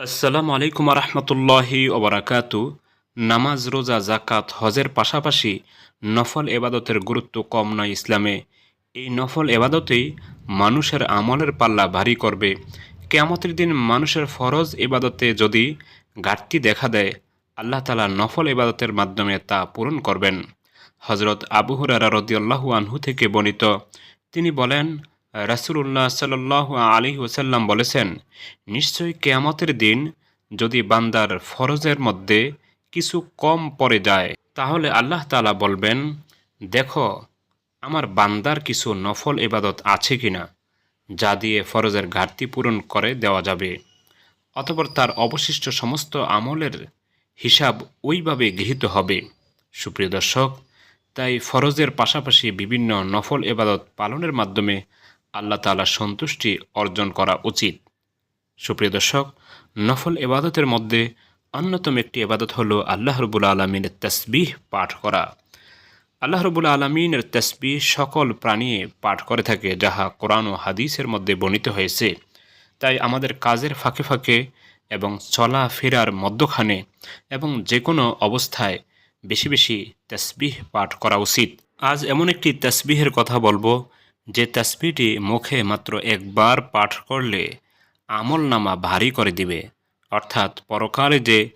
আসসালামু আলাইকুম রহমতুল্লাহি ওবরাকাতু নামাজ, রোজা জাকাত হজের পাশাপাশি নফল এবাদতের গুরুত্ব কম নয় ইসলামে। এই নফল এবাদতেই মানুষের আমলের পাল্লা ভারী করবে। কেয়ামতের দিন মানুষের ফরজ এবাদতে যদি ঘাটতি দেখা দেয়, আল্লাহ তালা নফল এবাদতের মাধ্যমে তা পূরণ করবেন। হজরত আবু হুরারা রদিয়াল্লাহু আনহু থেকে বর্ণিত, তিনি বলেন রাসূলুল্লাহ সাল্লাহ আলী ওসাল্লাম বলেছেন নিশ্চয়ই কেয়ামতের দিন যদি বান্দার ফরজের মধ্যে কিছু কম পড়ে যায়, তাহলে আল্লাহ তালা বলবেন, দেখো, আমার বান্দার কিছু নফল ইবাদত আছে কিনা, যা দিয়ে ফরজের ঘাটতি পূরণ করে দেওয়া যাবে। অতপর তার অবশিষ্ট সমস্ত আমলের হিসাব ওইভাবে গৃহীত হবে। সুপ্রিয় দর্শক, তাই ফরজের পাশাপাশি বিভিন্ন নফল এবাদত পালনের মাধ্যমে আল্লাহ তাআলার সন্তুষ্টি অর্জন করা উচিত। সুপ্রিয় দর্শক, নফল এবাদতের মধ্যে অন্যতম একটি এবাদত হল আল্লাহ রবুল আলমিনের তসবিহ পাঠ করা। আল্লাহ রবুল আলমিনের তসবিহ সকল প্রাণী পাঠ করে থাকে, যাহা কোরআন ও হাদিসের মধ্যে বর্ণিত হয়েছে। তাই আমাদের কাজের ফাঁকে ফাঁকে এবং চলা ফেরার মধ্যখানে এবং যে কোনো অবস্থায় বেশি বেশি তসবিহ পাঠ করা উচিত। আজ এমন একটি তসবিহের কথা বলব যে তসবিহটি মুখে মাত্র একবার পাঠ করলে আমল নামা ভারী করে দিবে। অর্থাৎ পরকালে যে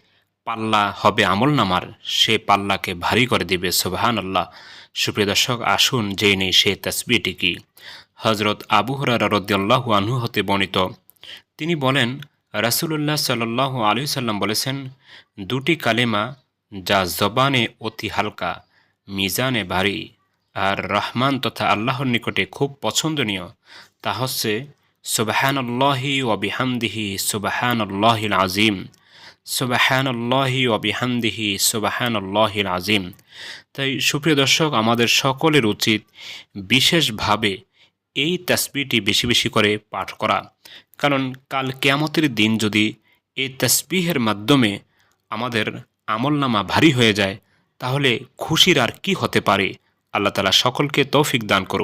পাল্লা হবে আমল নামার সে পাল্লাকে ভারী করে দিবে। সুবাহান আল্লাহ সুপ্রিয় দর্শক, আসুন জেনে নেই সে তসবিটি কি। হজরত আবু হরারা রদ্দাল্লাহু আনহু হতে বর্ণিত। তিনি বলেন, রাসুলুল্লাহ সাল্লাহ আলী সাল্লাম বলেছেন, দুটি কালেমা যা জবানে অতি হালকা, মিজানে ভারী আর রহমান তথা আল্লাহর নিকটে খুব পছন্দনীয়, তা হচ্ছে সুবাহানল্লাহি ওবিহামদিহি সুবাহানল্লাহিল আজিম সুবাহানল্লাহি ওবিহামদিহি সুবাহানল্লাহিল আজিম তাই সুপ্রিয় দর্শক, আমাদের সকলের উচিত বিশেষভাবে এই তাসবিটি বেশি বেশি করে পাঠ করা। কারণ কাল কেয়ামতের দিন যদি এই তাসবিহের মাধ্যমে আমাদের আমলনামা ভারী হয়ে যায়, তাহলে খুশির আর কি হতে পারে? আল্লাহ তালা সকলকে তৌফিক দান করুন।